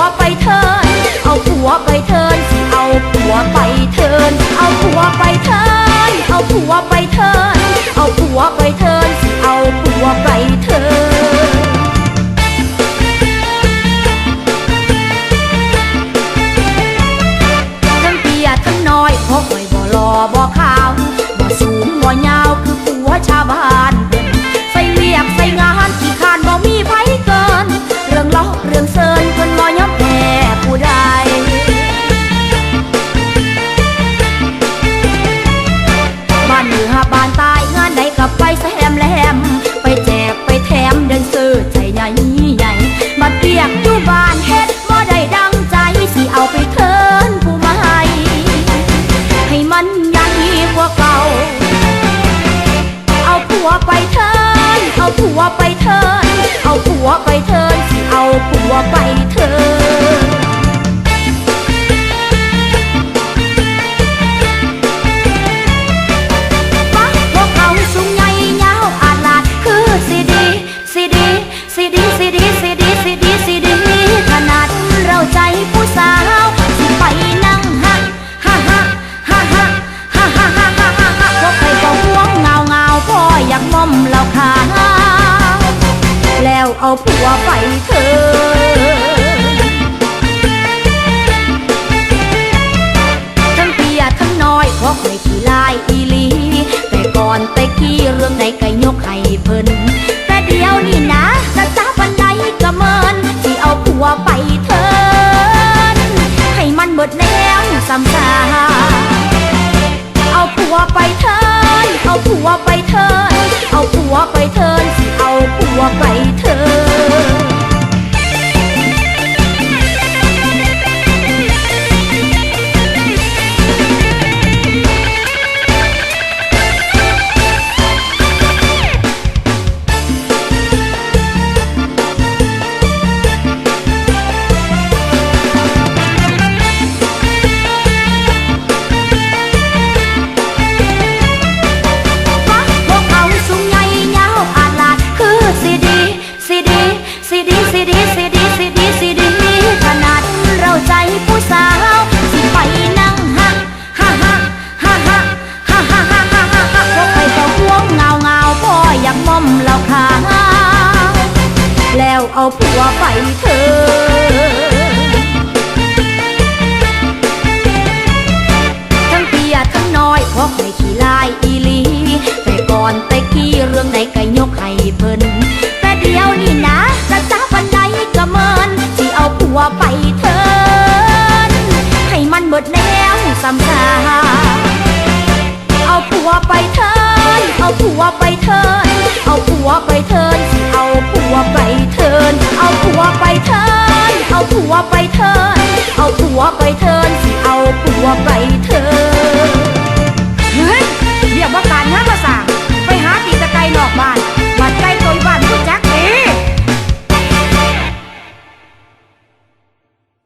เทิน เอาผัวไปเทินสิเอาผัวไปเทิน เอาผัวไปเทิน เอาผัวไปเทิน เอาผัวไปเทินสิเอาผัวไปเทินทั้งเปียทั้งน้อยเพราะไม่บ่รอบ่ขาวบ่สูงบ่ยาวคือผัวชาวบ้านานตานใต้งานใดก็ไปแซมแหลมไปแจกไปแถมเดินซื้อใจใหญ่ใหญ่มาเปียกอยู่บ้านเฮ็ดบ่ได้ดังใจสิเอาไปเทินผู้ใหม่ให้มันใหญ่กว่าเก่าเอาผัวไปเทินเอาผัวไป เอาผัวไปเถิดทั้งเปียทั้งน้อยเพราะไม่ขี้ลายอีลี แต่ก่อนแต่กี้เรื่องใดก็ยกให้เพิ่นแต่เดี๋ยวนี่นะจะจ้าบันไดก็เมินที่เอาผัวไปเถินให้มันเบิดแล้วสำสาเอาผัวไปเถินเอาผัวไปเถินเอาผัวไป เอาผัวไปเธอเปียทั้งน้พราะไม่ขี้ลายอีลีแต่ก่อนแต่ขี้เรื่องใดก็ยกให้เพิ่นแต่เดี๋ยวนี้นะจะจ้าปันใดก็เมินที่เอาผัวไปเถินให้มันหมดแล้วสำคาเอาผัวไปเถินเอาผัว